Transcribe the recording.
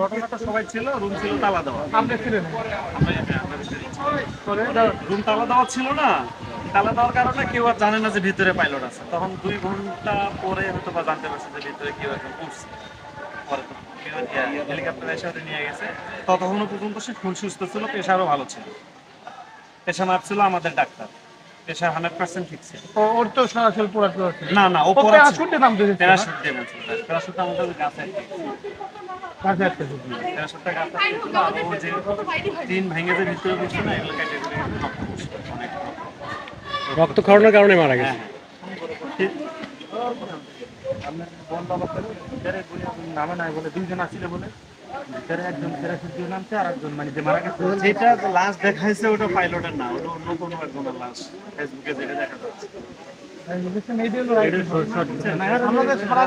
ঘটনাটা সবাই ছিল রুম ছিল তালা দেওয়া। আপনি ছিলেন। রুম তালা দেওয়া ছিল না। তালা দেওয়ার কারণে কেউ আর জানে না যে ভিতরে পাইলট আছে। তখন দুই ঘণ্টা পরে হয়তো বা জানতে পারছে যে ভিতরে কেউ একজন উঠছে। পরে তো হেলিকপ্টার এসে ওটা নিয়ে গেছে। ততক্ষণও পর্যন্ত সে খুন সুস্থ ছিল পেশারও ভালো ছিল। পেশা মাপছিল আমাদের ডাক্তার। হান্ড্রেড পার্সেন্ট ঠিক ছিল। ও- ওর তো সরাসরি পুরাতে হচ্ছে না না ও পরে প্যারাশুটে নাম দিয়েছে প্যারাশুট দিয়ে বলছিল প্যারাশুট আমাদের গাছে কাছে একটা শুধু। প্যারাশুটটা গাছে। ছিল আর ও যে তিন ভেঙে যে ভিতরে না এগুলো কেটে কেটে রক্ত। রক্তক্ষরণের কারণে মারা গেছে। হ্যাঁ আপনার বন্ধ অবস্থায় ভিতরে নামে নাই বলে দুইজন আসছিল বলে। ভিতরে একজন প্যারাশুট নামছে আর একজন মানে যে মারা গেছে। যেটা লাস্ট দেখাইছে ওটা পাইলটের না ওটা অন্য কোনো একজনের লাশ ফেসবুকে যেটা দেখা যাচ্ছে। আমাদের সারা